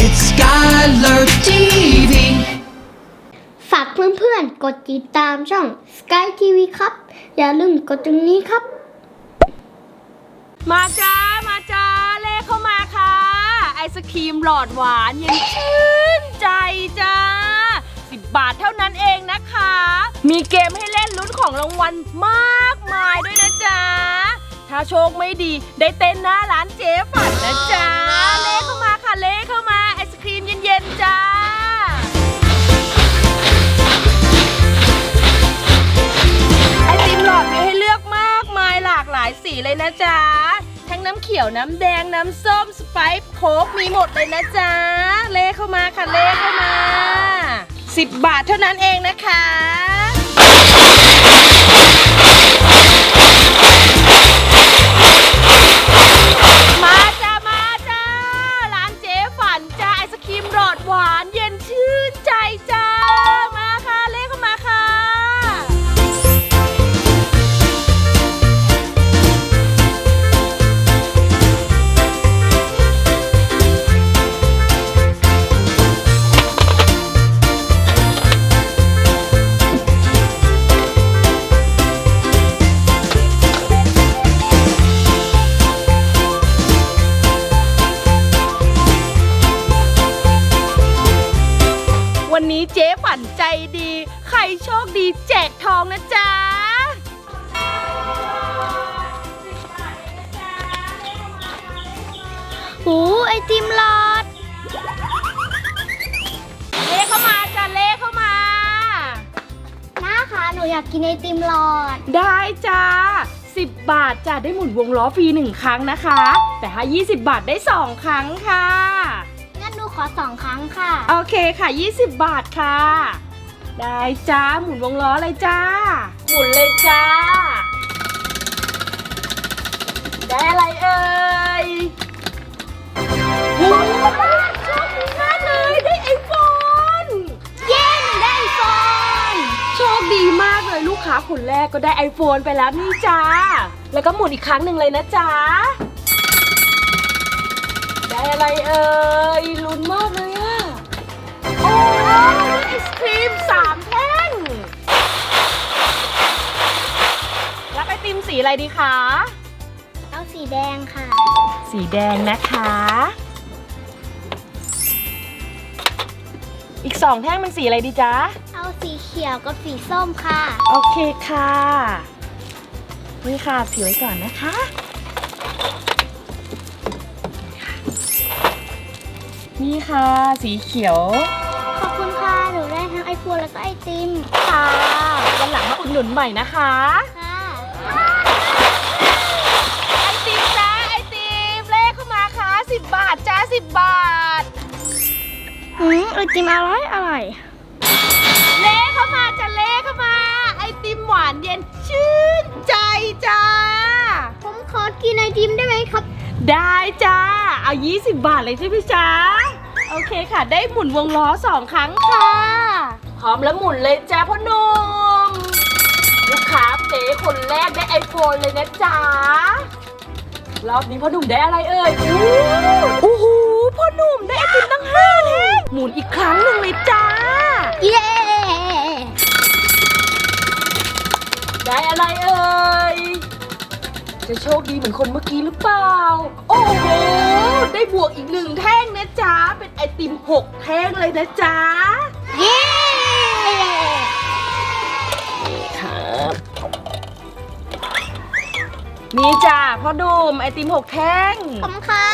it's Skylar TV. ฝากเพื่อนๆ กดติดตามช่อง Sky TV ครับ อย่าลืมกดตรงนี้ครับ มาจ้า มาจ้า เลขเข้ามาค่ะ ไอศครีมหลอดหวานเย็นชื่นใจจ้า 10 บาทเท่านั้นเองนะคะ มีเกมให้เล่นลุ้นของรางวัลมากมายด้วยนะจ๊ะถ้าโชคไม่ดี ได้เต้นหน้าร้านเจ๊ฝันนะจ๊ะ เลขเข้ามาค่ะ เลขเข้ามาไอศครีม เย็นจ้า ไอติมหลอดมีให้เลือกมากมายหลากหลายสีเลยนะจ๊ะ ทั้งน้ำเขียวน้ำแดงน้ำส้มสไปซ์โค้กมีหมดเลยนะจ๊ะ เลขเข้ามาค่ะเลขเข้ามา 10 บาทเท่านั้นเองนะคะ หูไอติมหลอด เลขเข้ามาจ้ะเลขเข้ามา น้าคะหนูอยากกินไอติมหลอด ได้จ้า10 บาทจ้ะได้หมุนวงล้อฟรีหนึ่งครั้งนะคะ แต่ถ้า20 บาทได้ 2 ครั้งค่ะ งั้นหนูขอสองครั้งค่ะ โอเคค่ะ 20 บาทค่ะ ได้จ้าหมุนวงล้อเลยจ้า หมุนเลยจ้า ได้อะไรเอ่ย โอ้โหโชคดีมากเลยได้ไอโฟน เย้หนูได้ไอโฟน โชคดีมากเลยลูกค้าคนแรกก็ได้ iPhone ไปแล้วนี่จ้า แล้วก็หมุนอีกครั้งหนึ่งเลยนะจ๊ะ ได้อะไรเอ่ยลุ้นมากเลยอะโอ้ได้ไอศครีมสามแท่งรับไอติมสีอะไรดีคะ เอาสีแดงค่ะ สีแดงนะคะ อีกสองแท่งเป็นสีอะไรดีจ๊ะ เอาสีเขียวกับสีส้มค่ะ โอเคค่ะ นี่ค่ะถือไว้ก่อนนะคะ นี่ค่ะสีเขียว ขอบคุณค่ะ หนูได้ทั้งไอโฟนแล้วก็ไอติม ค่ะวันหลังมาอุดหนุนใหม่นะคะ ค่ะ ไอติมจ้าไอติมเลขเข้ามาค่ะ10 บาทจ้า10 บาท อืมไอติมอร่อยอร่อยเลขเข้ามาจ้ะเลขเข้ามา ไอติมหวานเย็นชื่นใจจ้า ผมขอกินไอติมได้ไหมครับ ได้จ้า เอา 20 บาทเลยใช่ไหมจ๊ะโอเคค่ะ ได้หมุนวงล้อสองครั้งค่ะ พร้อมแล้วหมุนเลยจ้าพ่อหนุ่มลูกค้าเจ๊คนแรกได้ไอโฟนเลยนะจ๊ะรอบนี้พ่อหนุ่มได้อะไรเอ่ยอู้โอ้โห พ่อหนุ่มได้ไอติมตั้งห้าแท่งหมุนอีกครั้งหนึ่งเลยจ้า เย้ ได้อะไรเอ่ย จะโชคดีเหมือนคนเมื่อกี้หรือเปล่า โอ้โห ได้บวกอีกหนึ่งแท่งนะจ๊ะ เป็นไอติมหกแท่งเลยนะจ๊ะ เย้ครับ นี่จ้ะพ่อหนุ่มไอติมหกแท่งขอบคุณ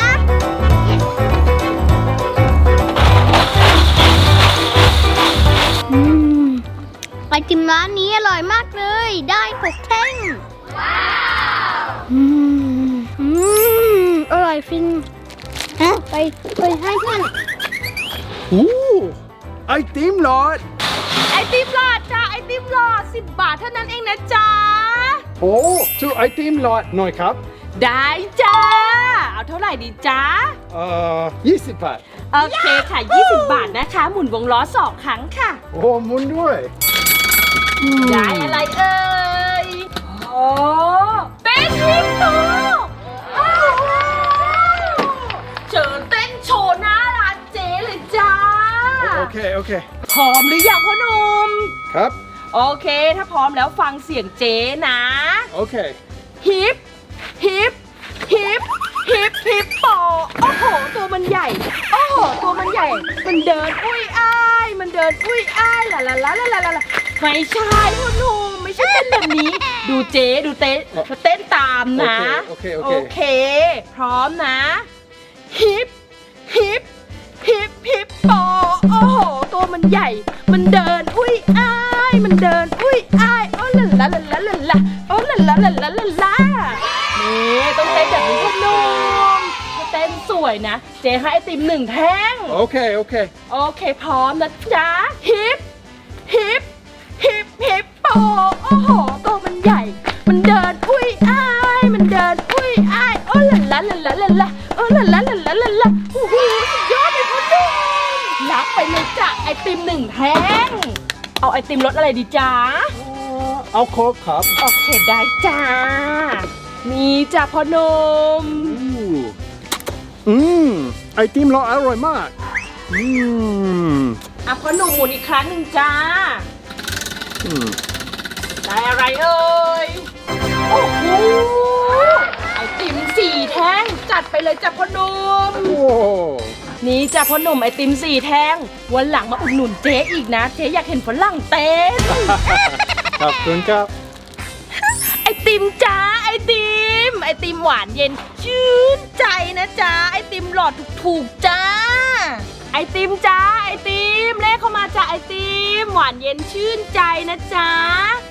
ฮะไปไปให้เพื่อน Ooh, ไอติมหลอด ไอติมหลอดจ้ะไอติมหลอดสิบบาทเท่านั้นเองนะจ๊ะ โอ้ซื้อไอติมหลอดหน่อยครับ ได้จ้า เอาเท่าไหร่ดีจ๊ะเอ่อยี่สิบบาท โอเคค่ะ 20 บาทนะคะ หมุนวงล้อสองครั้งค่ะ โอ้หมุนด้วย ได้อะไรเอ่ย เค โอเค พร้อมหรือยังพ่อหนุ่มครับ โอเค ถ้าพร้อมแล้วฟังเสียงเจ๊นะโอเค ฮิปฮิปฮิปฮิปฮิปโปโอ้โห ตัวมันใหญ่ โอ้โห ตัวมันใหญ่ มันเดินอุ้ยอ้าย มันเดินอุ้ยอ้ายลาลาลาลาลาลาลาไม่ใช่พ่อหนุ่มไม่ใช่เต้นแบบนี้ ดูเจ๊ดูเต้นเต้นตามนะโอเคโอเคโอเคโอเคพร้อมนะ มันใหญ่ มันเดิน อุ้ยอ้าย มันเดิน อุ้ยอ้ายโอ้ละละละละละละโอ้ละละละละละละนี่ต้องเต้นแบบนี้พ่อหนุ่มถ้าเต้นสวยนะ เจ๊ให้ไอติมหนึ่งแท่ง โอเค โอเค โอเคพร้อมนะจ๊ะ ฮิป ฮิป ฮิป ฮิปโป โอ้โห ไปเลยจ้ะไอติมหนึ่งแท่ง เอาไอติมรสอะไรดีจ๊ะ เอาโค้กครับโอเคได้จ้า มีจ้ะพ่อหนุ่มอู้อืม ไอติมเราอร่อยมาก อืมอะพ่อหนุ่มหมุนอีกครั้งหนึ่งจ้า อืมได้อะไรเอ่ย โอ้โห ไอติมสี่แท่งจัดไปเลยจ้ะพ่อหนุ่ม โอ้ นี่จ้ะพ่อหนุ่มไอติมสี่แท่งวันหลังมาอุดหนุนเจ๊อีกนะ เจ๊อยากเห็นฝรั่งเต้น ขอบคุณครับ ไอติมจ้าไอติม ไอติมหวานเย็น ชื่นใจนะจ้าไอติมหลอดถูกๆจ้า ไอติมจ้าไอติมเลขเข้ามาจ้าไอติม หวานเย็นชื่นใจนะจ้า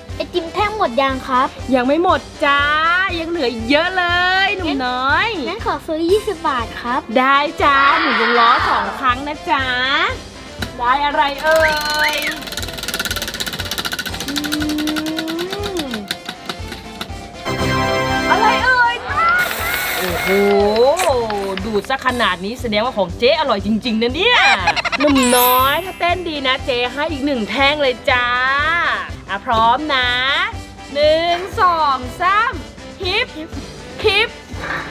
ไอติมแท่งหมดยังครับ ยังไม่หมดจ้า ยังเหลืออีกเยอะเลย หนุ่มน้อย งั้นขอซื้อ 20 บาทครับ ได้จ้าหมุนวงล้อสองครั้งนะจ๊ะได้อะไรเอ่ยอืมอะไรเอ่ยโอ้โห ดูดซะขนาดนี้แสดงว่าของเจ๊อร่อยจริง ๆนะเนี่ย หนุ่มน้อยถ้าเต้นดีนะเจ๊ให้อีกหนึ่งแท่งเลยจ้า อะพร้อมนะหนึ่งสองสามฮิปฮิป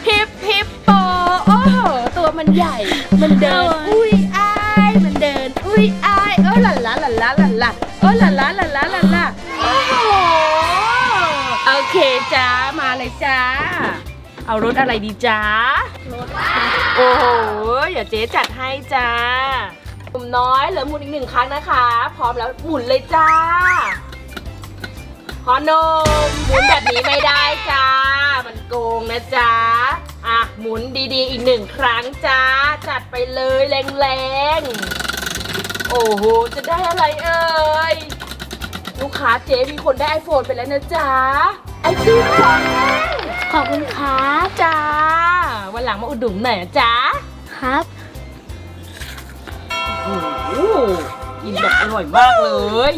ฮิปฮิปโปโอ้โหตัวมันใหญ่ มันเดิน อุ้ยอาย มันเดิน อุ้ยอายเออหล่ะละหล่ะละหล่ะละเออหล่ะละหล่ะละหล่ะละโอ้โหโอเคจ้ามาเลยจ้า เอารถอะไรดีจ้าโอ้โหอย่าเจ๊จัดให้จ้าหนุ่มน้อยเหลือหมุนอีกหนึ่งครั้งนะคะ พร้อมแล้วหมุนเลยจ้า พอนมหมุนแบบนี้ไม่ได้จ้า มันโกงนะจ๊ะอะหมุนดีๆ อีกหนึ่งครั้งจ้า จัดไปเลยแรงๆ โอ้โห จะได้อะไรเอ่ย ลูกค้าเจ๊มีคนได้ไอโฟนไปแล้วนะจ๊ะไอติมสองแท่งขอบคุณครับจ้า วันหลังมาอุดหนุนหน่อยนะจ๊ะครับ โอ้โหกินแบบอร่อยมากเลย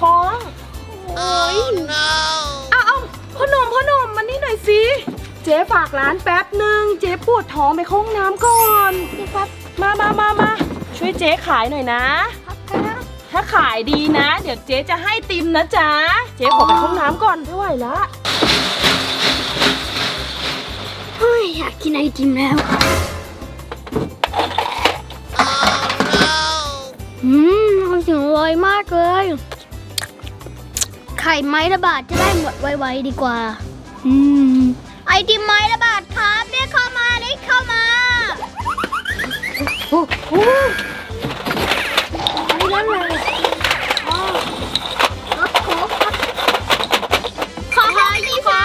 ท้องโอ้ยเอาเอาพ่อหนุ่มพ่อหนุ่มมานี่หน่อยสิ เจ๊ฝากร้านแป๊บหนึ่งเจ๊ปวดท้องไปเข้าห้องน้ำก่อนนี่ครับ มามามามาช่วยเจ๊ขายหน่อยนะ ครับถ้าขายดีนะ เดี๋ยวเจ๊จะให้ติมนะจ๊ะ เจ๊ขอไปเข้าห้องน้ำก่อนไม่ไหวละเฮ้ยอยากกินไอติมแล้วอืมมันถึงอร่อยมากเลยไข่ไม้ละบาทจะได้หมดไวๆดีกว่า อืม ไอติมไม้ละบาทครับเรียกเข้ามาเรียกเข้ามาโอ้โหนี่ร้านอะไรอ๋อรถโค้กครับขอขอยี่สิบ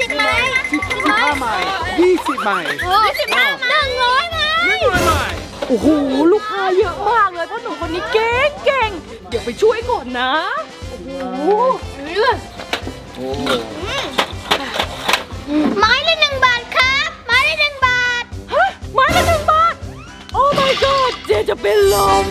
สิบไม้สิบสิบไม้ห้าไม้ยี่สิบไม้โอ้สิบห้าหนึ่งร้อยไม้หนึ่งร้อยไม้โอ้โห ลูกค้าเยอะมากเลยเพราะหนูคนนี้เก่งเก่งๆเดี๋ยวไปช่วยก่อนนะโอ้โห โอ้ไม้ละหนึ่งบาทครับ ไม้ละหนึ่งบาท ฮะไม้ละหนึ่งบาท โอ้ my god เจ๊จะเป็นลม